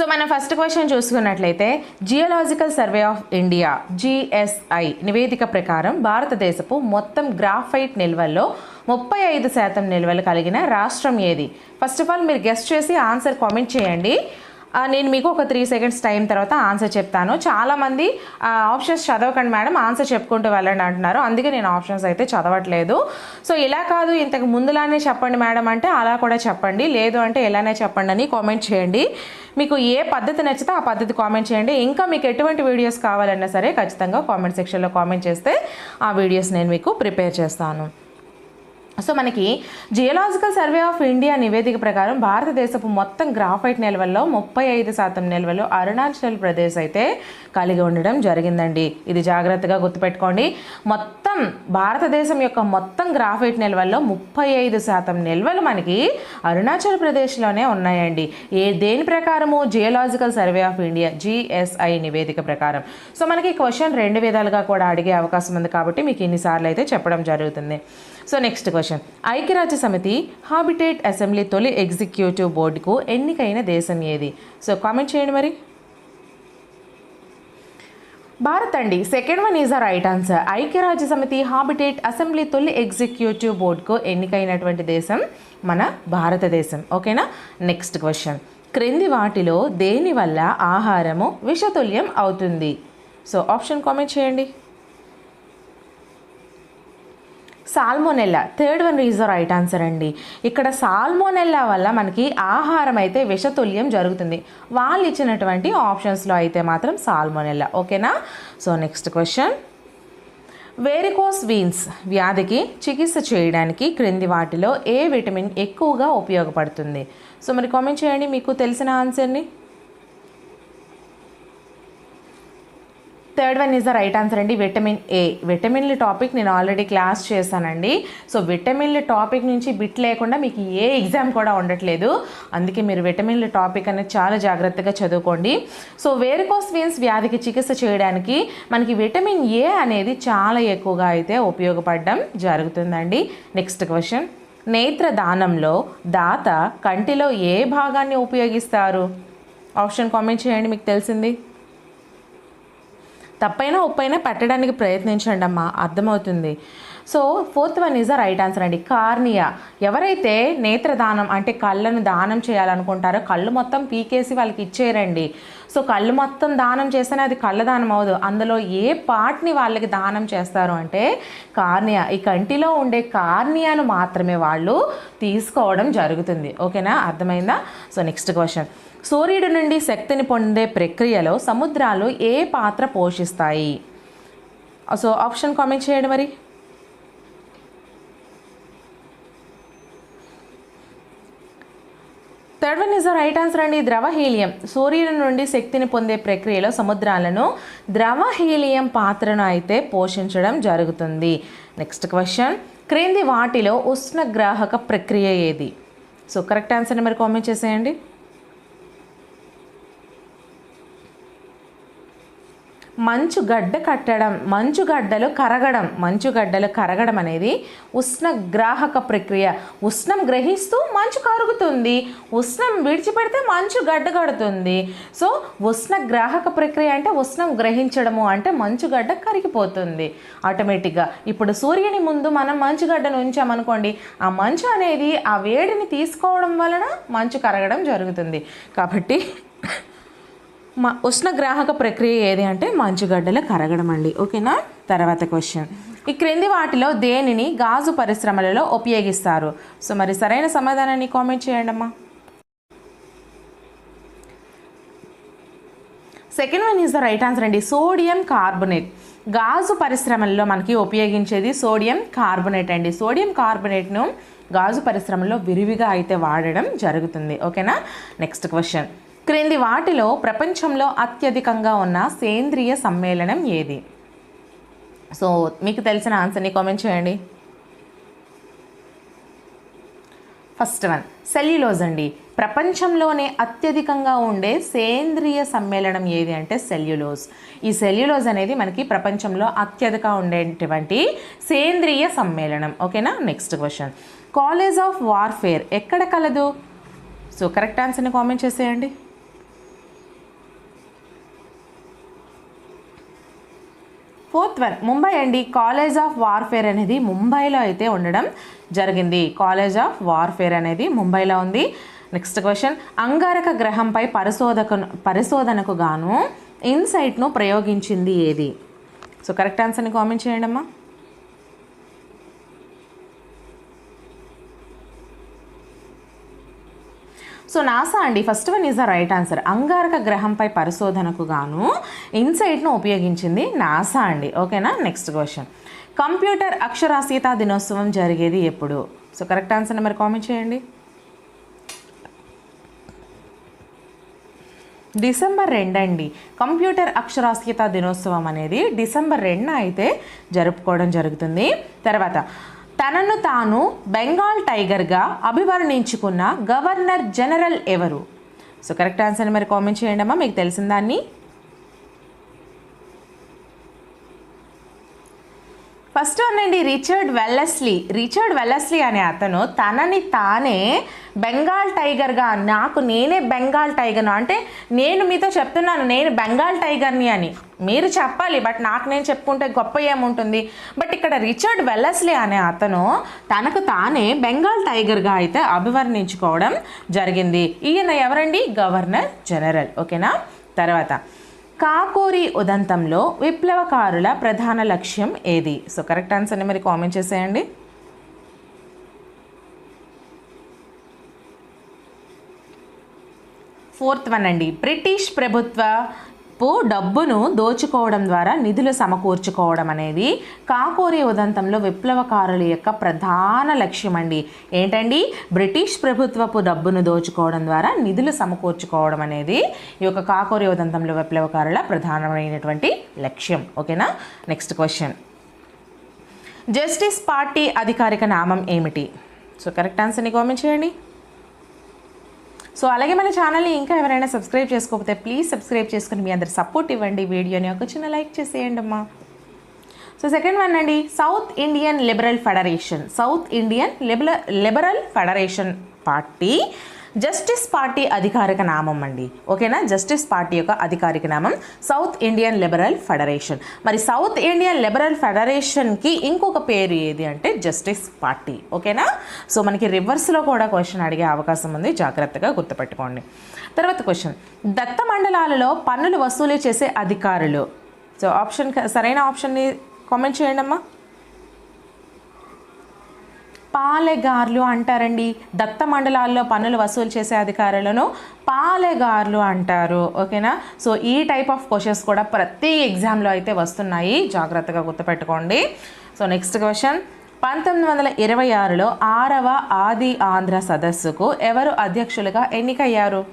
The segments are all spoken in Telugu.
సో మనం ఫస్ట్ క్వశ్చన్ చూసుకున్నట్లయితే geological survey of India GSI నివేదిక ప్రకారం భారతదేశపు మొత్తం గ్రాఫైట్ నిల్వల్లో ముప్పై ఐదు శాతం నిల్వలు కలిగిన రాష్ట్రం ఏది? ఫస్ట్ ఆఫ్ ఆల్ మీరు గెస్ట్ చేసి ఆన్సర్ కామెంట్ చేయండి. నేను మీకు ఒక త్రీ సెకండ్స్ టైం తర్వాత ఆన్సర్ చెప్తాను. చాలామంది ఆప్షన్స్ చదవకండి మేడం ఆన్సర్ చెప్పుకుంటూ వెళ్ళండి అంటున్నారు. అందుకే నేను ఆప్షన్స్ అయితే చదవట్లేదు. సో ఇలా కాదు ఇంతకు ముందులానే చెప్పండి మేడం అంటే అలా కూడా చెప్పండి. లేదు అంటే ఎలానే చెప్పండి అని కామెంట్ చేయండి. మీకు ఏ పద్ధతి నచ్చితే ఆ పద్ధతి కామెంట్ చేయండి. ఇంకా మీకు ఎటువంటి వీడియోస్ కావాలన్నా సరే ఖచ్చితంగా కామెంట్ సెక్షన్లో కామెంట్ చేస్తే ఆ వీడియోస్ నేను మీకు ప్రిపేర్ చేస్తాను. సో మనకి జియోలాజికల్ సర్వే ఆఫ్ ఇండియా నివేదిక ప్రకారం భారతదేశపు మొత్తం గ్రాఫైట్ నిల్వల్లో ముప్పై ఐదు శాతం నిల్వలు అరుణాచల్ ప్రదేశ్ అయితే కలిగి ఉండడం జరిగిందండి. ఇది జాగ్రత్తగా గుర్తుపెట్టుకోండి. మొత్తం భారతదేశం యొక్క మొత్తం గ్రాఫైట్ నిల్వల్లో ముప్పై ఐదు శాతం నిల్వలు మనకి అరుణాచల్ ప్రదేశ్లోనే ఉన్నాయండి. ఏ దేని ప్రకారము? Geological survey of India GSI నివేదిక ప్రకారం. సో మనకి క్వశ్చన్ రెండు విధాలుగా కూడా అడిగే అవకాశం ఉంది కాబట్టి మీకు ఇన్నిసార్లు అయితే చెప్పడం జరుగుతుంది. సో నెక్స్ట్ క్వశ్చన్ ఐక్యరాజ్య సమితి హాబిటేట్ అసెంబ్లీ తొలి ఎగ్జిక్యూటివ్ బోర్డుకు ఎన్నికైన దేశం ఏది? సో కామెంట్ చేయండి మరి. భారత్ అండి. Second one is a right answer ఐక్యరాజ్య సమితి హాబిటేట్ అసెంబ్లీ తొలి ఎగ్జిక్యూటివ్ బోర్డుకు ఎన్నికైనటువంటి దేశం మన భారతదేశం. ఓకేనా నెక్స్ట్ క్వశ్చన్ క్రింది వాటిలో దేనివల్ల ఆహారము విషతుల్యం అవుతుంది? సో ఆప్షన్ కామెంట్ చేయండి. Salmonella. Third one is the right answer అండి. ఇక్కడ సాల్మోనెల్లా వల్ల మనకి ఆహారం అయితే విషతుల్యం జరుగుతుంది. వాళ్ళు ఇచ్చినటువంటి ఆప్షన్స్లో అయితే మాత్రం సాల్మోనెల్లా. ఓకేనా? So next question varicose veins వ్యాధికి చికిత్స చేయడానికి క్రింది వాటిలో ఏ విటమిన్ ఎక్కువగా ఉపయోగపడుతుంది? సో మరి కామెంట్ చేయండి మీకు తెలిసిన ఆన్సర్ని third one is the right answer అండి విటమిన్ ఏ విటమిన్ల టాపిక్ నేను ఆల్రెడీ క్లాస్ చేశానండి. సో విటమిన్ల టాపిక్ నుంచి బిట్ లేకుండా మీకు ఏ ఎగ్జామ్ కూడా ఉండట్లేదు. అందుకే మీరు విటమిన్ల టాపిక్ అనేది చాలా జాగ్రత్తగా చదువుకోండి. సో వేరికోస్ వీన్స్ వ్యాధికి చికిత్స చేయడానికి మనకి విటమిన్ ఏ అనేది చాలా ఎక్కువగా అయితే ఉపయోగపడడం జరుగుతుందండి. నెక్స్ట్ క్వశ్చన్ నేత్ర దానంలో దాత కంటిలో ఏ భాగాన్ని ఉపయోగిస్తారు? ఆప్షన్ కామెంట్ చేయండి మీకు తెలిసింది. తప్పైనా ఉప్పైనా పెట్టడానికి ప్రయత్నించండి అమ్మా అర్థమవుతుంది. So fourth one is the right answer అండి. కార్నియా. ఎవరైతే నేత్రదానం అంటే కళ్ళను దానం చేయాలనుకుంటారో కళ్ళు మొత్తం పీకేసి వాళ్ళకి ఇచ్చేయరండి సో కళ్ళు మొత్తం దానం చేస్తేనే అది కళ్ళ దానం అవ్వదు. అందులో ఏ పార్ట్ని వాళ్ళకి దానం చేస్తారు అంటే కార్నియా. ఈ కంటిలో ఉండే కార్నియాను మాత్రమే వాళ్ళు తీసుకోవడం జరుగుతుంది. ఓకేనా? అర్థమైందా? So next question. సూర్యుడి నుండి శక్తిని పొందే ప్రక్రియలో సముద్రాలు ఏ పాత్ర పోషిస్తాయి? సో ఆప్షన్ కామెంట్ చేయండి మరి. Third one is the right answer అండి. ద్రవ హీలియం. సూర్యుని నుండి శక్తిని పొందే ప్రక్రియలో సముద్రాలను ద్రవ హీలియం పాత్రను అయితే పోషించడం జరుగుతుంది. నెక్స్ట్ క్వశ్చన్ క్రింది వాటిలో ఉష్ణగ్రాహక ప్రక్రియ ఏది? సో కరెక్ట్ ఆన్సర్ని మరి కామెంట్ చేసేయండి. మంచు గడ్డ కట్టడం మంచుగడ్డలు కరగడం మంచుగడ్డలు కరగడం అనేది ఉష్ణగ్రాహక ప్రక్రియ. ఉష్ణం గ్రహిస్తూ మంచు కరుగుతుంది. ఉష్ణం విడిచిపెడితే మంచు గడ్డ కడుతుంది. సో ఉష్ణగ్రాహక ప్రక్రియ అంటే ఉష్ణం గ్రహించడము అంటే మంచు గడ్డ కరిగిపోతుంది. ఆటోమేటిక్గా. ఇప్పుడు సూర్యుని ముందు మనం మంచు గడ్డను ఉంచామనుకోండి ఆ మంచు అనేది ఆ వేడిని తీసుకోవడం వలన మంచు కరగడం జరుగుతుంది. కాబట్టి మా ఉష్ణగ్రాహక ప్రక్రియ ఏది అంటే మంచుగడ్డలు కరగడం అండి. ఓకేనా? తర్వాత క్వశ్చన్. ఈ క్రింది వాటిలో దేనిని గాజు పరిశ్రమలలో ఉపయోగిస్తారు? సో మరి సరైన సమాధానాన్ని కామెంట్ చేయండి అమ్మా. Second one is the right answer అండి. Sodium carbonate. గాజు పరిశ్రమల్లో మనకి ఉపయోగించేది సోడియం కార్బొనేట్ అండి. సోడియం కార్బొనేట్ను గాజు పరిశ్రమలో విరివిగా అయితే వాడడం జరుగుతుంది. ఓకేనా? Next question. క్రింది వాటిలో ప్రపంచంలో అత్యధికంగా ఉన్న సేంద్రియ సమ్మేళనం ఏది? సో మీకు తెలిసిన ఆన్సర్ని కామెంట్ చేయండి. ఫస్ట్ వన్ సెల్యులోజ్ అండి. ప్రపంచంలోనే అత్యధికంగా ఉండే సేంద్రియ సమ్మేళనం ఏది అంటే సెల్యులోజ్ ఈ సెల్యులోజ్ అనేది మనకి ప్రపంచంలో అత్యధిక ఉండేటువంటి సేంద్రియ సమ్మేళనం. ఓకేనా next question college of warfare ఎక్కడ కలదు? సో కరెక్ట్ ఆన్సర్ని కామెంట్ చేసేయండి. ఫోర్త్ వన్ ముంబై అండి. కాలేజ్ ఆఫ్ వార్ఫేర్ అనేది ముంబైలో అయితే ఉండడం జరిగింది. కాలేజ్ ఆఫ్ వార్ఫేర్ అనేది ముంబైలో ఉంది. నెక్స్ట్ క్వశ్చన్ అంగారక గ్రహంపై పరిశోధక పరిశోధనకు గాను ఇన్సైట్ను ప్రయోగించింది ఏది? సో కరెక్ట్ ఆన్సర్ని కామెంట్ చేయండి అమ్మా సో నాసా అండి first one is the right answer అంగారక గ్రహంపై పరిశోధనకు గాను ఇన్సైట్ను ఉపయోగించింది నాసా అండి. ఓకేనా? నెక్స్ట్ క్వశ్చన్ కంప్యూటర్ అక్షరాస్యత దినోత్సవం జరిగేది ఎప్పుడు? So correct answer number comment చేయండి. డిసెంబర్ రెండండి కంప్యూటర్ అక్షరాస్యత దినోత్సవం అనేది డిసెంబర్ రెండున అయితే జరుపుకోవడం జరుగుతుంది. తర్వాత తనను తాను బెంగాల్ టైగర్గా అభివర్ణించుకున్న గవర్నర్ జనరల్ ఎవరు? సో కరెక్ట్ ఆన్సర్ని మరి కామెంట్ చేయండి అమ్మా మీకు తెలిసిన దాన్ని. ఫస్ట్ వన్ అండి రిచర్డ్ వెల్లస్లీ. రిచర్డ్ వెల్లస్లీ అనే అతను తనని తానే బెంగాల్ టైగర్గా నాకు నేనే బెంగాల్ టైగర్ను అంటే నేను మీతో చెప్తున్నాను నేను బెంగాల్ టైగర్ని అని. మీరు చెప్పాలి బట్ నాకు నేను చెప్పుకుంటే గొప్ప ఏముంటుంది? బట్ ఇక్కడ రిచర్డ్ వెల్లస్లీ అనే అతను తనకు తానే బెంగాల్ టైగర్గా అయితే అభివర్ణించుకోవడం జరిగింది. ఈయన ఎవరండి? Governor general. ఓకేనా? తర్వాత కాకోరి ఉదంతంలో విప్లవకారుల ప్రధాన లక్ష్యం ఏది? సో కరెక్ట్ ఆన్సర్ని మరి కామెంట్ చేసేయండి. ఫోర్త్ వన్ అండి. బ్రిటిష్ ప్రభుత్వ ప్రభుత్వపు డబ్బును దోచుకోవడం ద్వారా నిధులు సమకూర్చుకోవడం అనేది కాకోరి ఉదంతంలో విప్లవకారుల యొక్క ప్రధాన లక్ష్యం అండి. ఏంటండి? బ్రిటిష్ ప్రభుత్వపు డబ్బును దోచుకోవడం ద్వారా నిధులు సమకూర్చుకోవడం అనేది ఈ యొక్క కాకోరి ఉదంతంలో విప్లవకారుల ప్రధానమైనటువంటి లక్ష్యం. ఓకేనా? నెక్స్ట్ క్వశ్చన్ జస్టిస్ పార్టీ అధికారిక నామం ఏమిటి? సో కరెక్ట్ ఆన్సర్ని కామెంట్ చేయండి. సో అలాగే మన ఛానల్ని ఇంకా ఎవరైనా సబ్స్క్రైబ్ చేసుకోకపోతే ప్లీజ్ సబ్స్క్రైబ్ చేసుకుని మీ అందరు సపోర్ట్ ఇవ్వండి. వీడియోని ఒక చిన్న లైక్ చేసేయండి అమ్మా. సో సెకండ్ వన్ అండి south Indian liberal federation south Indian liberal liberal federation party justice party అధికారిక నామం అండి. ఓకేనా? జస్టిస్ పార్టీ యొక్క అధికారిక నామం సౌత్ ఇండియన్ లిబరల్ ఫెడరేషన్. మరి సౌత్ ఇండియన్ లిబరల్ ఫెడరేషన్కి ఇంకొక పేరు ఏది అంటే జస్టిస్ పార్టీ. ఓకేనా? సో మనకి రివర్స్లో కూడా క్వశ్చన్ అడిగే అవకాశం ఉంది. జాగ్రత్తగా గుర్తుపెట్టుకోండి. తర్వాత క్వశ్చన్. దత్త మండలాలలో పన్నులు వసూలు చేసే అధికారులు. సో ఆప్షన్ సరైన ఆప్షన్ని కామెంట్ చేయండి అమ్మా పాలెగార్లు అంటారండి. దత్త మండలాల్లో పన్నులు వసూలు చేసే అధికారులను పాలెగార్లు అంటారు. ఓకేనా? సో ఈ టైప్ ఆఫ్ క్వశ్చన్స్ కూడా ప్రతి ఎగ్జామ్లో అయితే వస్తున్నాయి. జాగ్రత్తగా గుర్తుపెట్టుకోండి. So next question. పంతొమ్మిది వందల ఇరవై ఆరులో ఆరవ ఆది ఆంధ్ర సదస్సుకు ఎవరు అధ్యక్షులుగా ఎన్నికయ్యారు?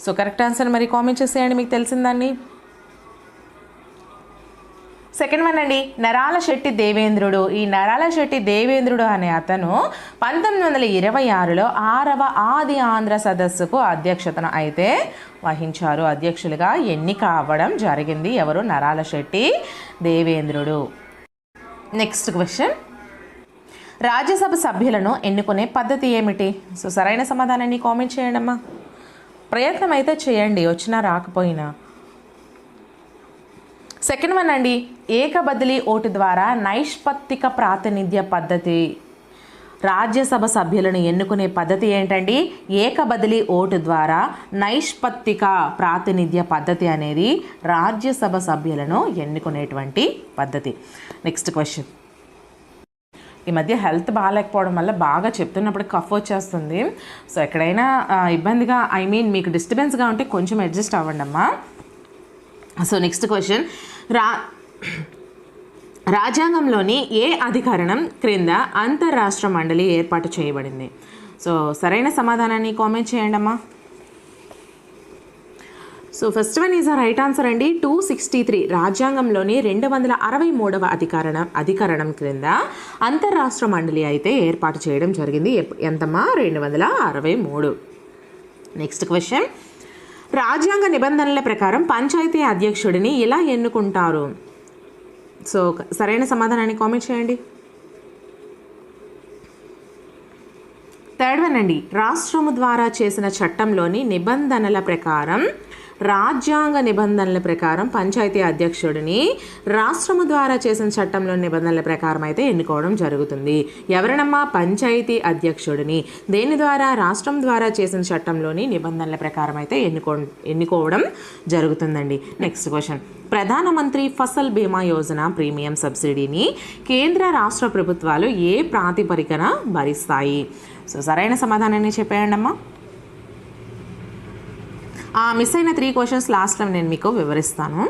సో కరెక్ట్ ఆన్సర్ మరి కామెంట్ చేసేయండి. మీకు తెలిసిందాన్ని. సెకండ్ వన్ అండి నరాల శెట్టి దేవేంద్రుడు. ఈ నరాల శెట్టి దేవేంద్రుడు అనే అతను పంతొమ్మిది వందల ఇరవై ఆరులో ఆరవ ఆది ఆంధ్ర సదస్సుకు అధ్యక్షతను అయితే వహించారు. అధ్యక్షులుగా ఎన్నిక అవ్వడం జరిగింది. ఎవరు? నరాల శెట్టి దేవేంద్రుడు. నెక్స్ట్ క్వశ్చన్ రాజ్యసభ సభ్యులను ఎన్నుకునే పద్ధతి ఏమిటి? సో సరైన సమాధానాన్ని కామెంట్ చేయండి అమ్మా ప్రయత్నం అయితే చేయండి వచ్చినా రాకపోయినా. సెకండ్ వన్ అండి ఏక బదిలీ ఓటు ద్వారా నైష్పత్తిక ప్రాతినిధ్య పద్ధతి. రాజ్యసభ సభ్యులను ఎన్నుకునే పద్ధతి ఏంటండి? ఏక బదిలీ ఓటు ద్వారా నైష్పత్తిక ప్రాతినిధ్య పద్ధతి అనేది రాజ్యసభ సభ్యులను ఎన్నుకునేటువంటి పద్ధతి. నెక్స్ట్ క్వశ్చన్ ఈ మధ్య హెల్త్ బాగాలేకపోవడం వల్ల బాగా చెప్తున్నప్పుడు కఫ్ వచ్చేస్తుంది. సో ఎక్కడైనా ఇబ్బందిగా ఐ మీన్ మీకు డిస్టర్బెన్స్గా ఉంటే కొంచెం అడ్జస్ట్ అవ్వండి అమ్మా సో నెక్స్ట్ క్వశ్చన్ రా రాజ్యాంగంలోని ఏ అధికరణం క్రింద అంతర్రాష్ట్ర మండలి ఏర్పాటు చేయబడింది? సో సరైన సమాధానాన్ని కామెంట్ చేయండి అమ్మా. So first one is right answer అండి. టూ సిక్స్టీ త్రీ రాజ్యాంగంలోని రెండు వందల అరవై మూడవ అధికరణం అధికరణం క్రింద అంతర్రాష్ట్ర మండలి అయితే ఏర్పాటు చేయడం జరిగింది. ఎంతమ్మా? రెండు వందల అరవై మూడు. Next question. రాజ్యాంగ నిబంధనల ప్రకారం పంచాయతీ అధ్యక్షుడిని ఎలా ఎన్నుకుంటారు. సో సరైన సమాధానాన్ని కామెంట్ చేయండి. థర్డ్ వన్ అండి. రాష్ట్రము ద్వారా చేసిన చట్టంలోని నిబంధనల ప్రకారం రాజ్యాంగ నిబంధనల ప్రకారం పంచాయతీ అధ్యక్షుడిని రాష్ట్రము ద్వారా చేసిన చట్టంలోని నిబంధనల ప్రకారం అయితే ఎన్నుకోవడం జరుగుతుంది. ఎవరినమ్మా? పంచాయతీ అధ్యక్షుడిని. దేని ద్వారా? రాష్ట్రం ద్వారా చేసిన చట్టంలోని నిబంధనల ప్రకారం అయితే ఎన్నుకో ఎన్నుకోవడం జరుగుతుందండి. Next question. ప్రధానమంత్రి ఫసల్ బీమా యోజన ప్రీమియం సబ్సిడీని కేంద్ర రాష్ట్ర ప్రభుత్వాలు ఏ ప్రాతిపదికన భరిస్తాయి? సో సరైన సమాధానాన్ని చెప్పేయండి అమ్మా మిస్ అయిన త్రీ క్వశ్చన్స్ లాస్ట్లో నేను మీకు వివరిస్తాను.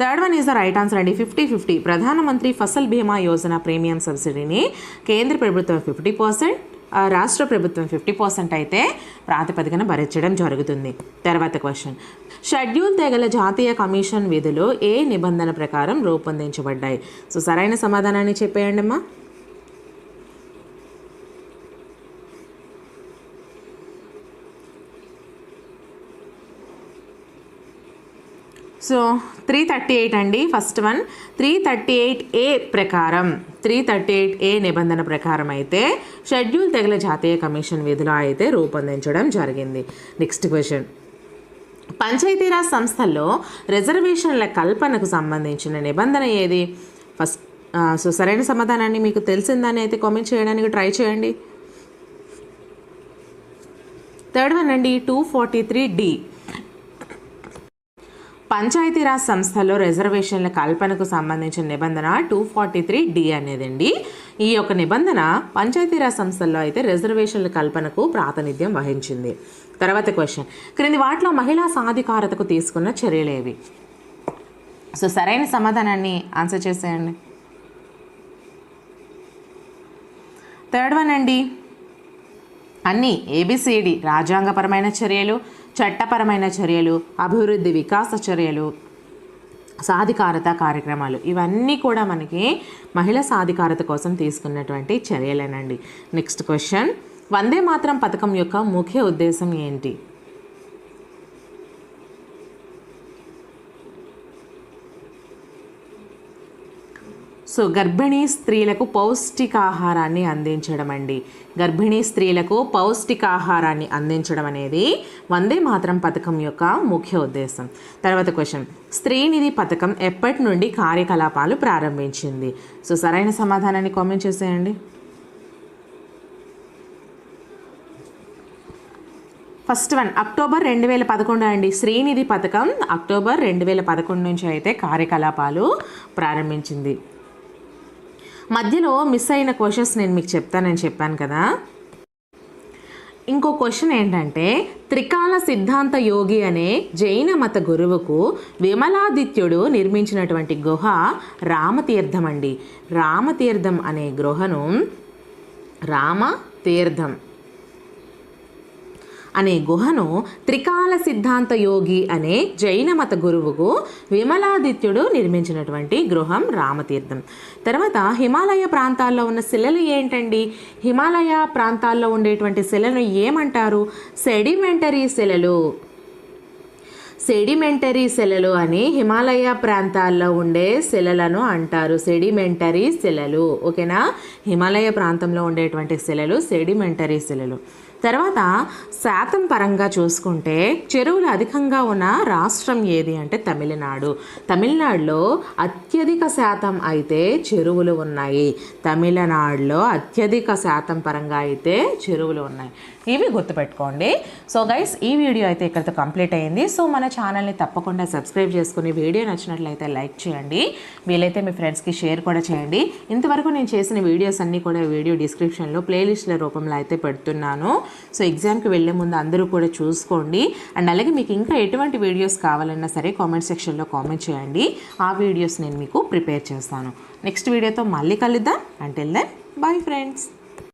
Third one is the right answer అండి. ఫిఫ్టీ ఫిఫ్టీ ప్రధానమంత్రి ఫసల్ బీమా యోజన ప్రీమియం సబ్సిడీని కేంద్ర ప్రభుత్వం ఫిఫ్టీ పర్సెంట్ రాష్ట్ర ప్రభుత్వం ఫిఫ్టీ పర్సెంట్ అయితే ప్రాతిపదికన భరించడం జరుగుతుంది. తర్వాత క్వశ్చన్ షెడ్యూల్ తెగల జాతీయ కమిషన్ విధులు ఏ నిబంధన ప్రకారం రూపొందించబడ్డాయి? సో సరైన సమాధానాన్ని చెప్పేయండి అమ్మా సో త్రీ థర్టీ ఎయిట్ అండి first one three thirty eight A ప్రకారం త్రీ థర్టీ ఎయిట్ ఏ నిబంధన ప్రకారం అయితే షెడ్యూల్ తెగల జాతీయ కమిషన్ విధులు అయితే రూపొందించడం జరిగింది. నెక్స్ట్ క్వశ్చన్ పంచాయతీరాజ్ సంస్థల్లో రిజర్వేషన్ల కల్పనకు సంబంధించిన నిబంధన ఏది? ఫస్ట్ సో సరైన సమాధానాన్ని మీకు తెలిసిందని అయితే కామెంట్ చేయడానికి ట్రై చేయండి. థర్డ్ వన్ అండి two forty three D Panchayati Raj సంస్థలో రిజర్వేషన్ల కల్పనకు సంబంధించిన నిబంధన టూ ఫార్టీ త్రీ డి అనేదండి. ఈ యొక్క నిబంధన పంచాయతీరాజ్ సంస్థల్లో అయితే రిజర్వేషన్ల కల్పనకు ప్రాతినిధ్యం వహించింది. తర్వాత క్వశ్చన్. క్రింది వాటిలో మహిళా సాధికారతకు తీసుకున్న చర్యలేవి సో సరైన సమాధానాన్ని ఆన్సర్ చేసేయండి. థర్డ్ వన్ అండి. అన్నీ ఏబిసిడి రాజ్యాంగపరమైన చర్యలు. చట్టపరమైన చర్యలు అభివృద్ధి వికాస చర్యలు సాధికారత కార్యక్రమాలు ఇవన్నీ కూడా మనకి మహిళ సాధికారత కోసం తీసుకున్నటువంటి చర్యలేనండి. నెక్స్ట్ క్వశ్చన్ వందే మాత్రం పథకం యొక్క ముఖ్య ఉద్దేశం ఏంటి? సో గర్భిణీ స్త్రీలకు పౌష్టికాహారాన్ని అందించడం అండి. గర్భిణీ స్త్రీలకు పౌష్టికాహారాన్ని అందించడం అనేది వందే మాత్రం పథకం యొక్క ముఖ్య ఉద్దేశం. తర్వాత క్వశ్చన్. స్త్రీనిధి పథకం ఎప్పటి నుండి కార్యకలాపాలు ప్రారంభించింది? సో సరైన సమాధానాన్ని కామెంట్ చేసేయండి. ఫస్ట్ వన్ అక్టోబర్ రెండు వేల పదకొండు అండి. శ్రీనిధి పథకం అక్టోబర్ రెండు వేల పదకొండు నుంచి అయితే కార్యకలాపాలు ప్రారంభించింది. మధ్యలో మిస్ అయిన క్వశ్చన్స్ నేను మీకు చెప్తానని చెప్పాను కదా. ఇంకో క్వశ్చన్ ఏంటంటే త్రికాల సిద్ధాంత యోగి అనే జైన మత గురువుకు విమలాదిత్యుడు నిర్మించినటువంటి గుహ రామతీర్థం అండి. రామతీర్థం అనే గృహను రామతీర్థం అనే గుహను త్రికాల సిద్ధాంత యోగి అనే జైన మత గురువుకు విమలాదిత్యుడు నిర్మించినటువంటి గృహం రామతీర్థం. తర్వాత హిమాలయ ప్రాంతాల్లో ఉన్న శిలలు ఏంటండి? హిమాలయ ప్రాంతాల్లో ఉండేటువంటి శిలను ఏమంటారు? సెడిమెంటరీ శిలలు. సెడిమెంటరీ శిలలు అని హిమాలయ ప్రాంతాల్లో ఉండే శిలలను అంటారు. సెడిమెంటరీ శిలలు. ఓకేనా? హిమాలయ ప్రాంతంలో ఉండేటువంటి శిలలు సెడిమెంటరీ శిలలు. తర్వాత శాతం పరంగా చూసుకుంటే చెరువులు అధికంగా ఉన్న రాష్ట్రం ఏది అంటే తమిళనాడు. తమిళనాడులో అత్యధిక శాతం అయితే చెరువులు ఉన్నాయి. తమిళనాడులో అత్యధిక శాతం పరంగా అయితే చెరువులు ఉన్నాయి. ఇవి గుర్తుపెట్టుకోండి. సో గైస్ ఈ వీడియో అయితే ఇక్కడితో కంప్లీట్ అయింది. సో మన ఛానల్ని తప్పకుండా సబ్స్క్రైబ్ చేసుకుని వీడియో నచ్చినట్లయితే లైక్ చేయండి. వీలైతే మీ ఫ్రెండ్స్కి షేర్ కూడా చేయండి. ఇంతవరకు నేను చేసిన వీడియోస్ అన్నీ కూడా వీడియో డిస్క్రిప్షన్లో ప్లేలిస్ట్ల రూపంలో అయితే పెడుతున్నాను. సో ఎగ్జామ్కి వెళ్ళే ముందు అందరూ కూడా చూసుకోండి. అండ్ అలాగే మీకు ఇంకా ఎటువంటి వీడియోస్ కావాలన్నా సరే కామెంట్ సెక్షన్లో కామెంట్ చేయండి. ఆ వీడియోస్ నేను మీకు ప్రిపేర్ చేస్తాను. నెక్స్ట్ వీడియోతో మళ్ళీ కలుద్దాం. అంటే దెన్ బాయ్ ఫ్రెండ్స్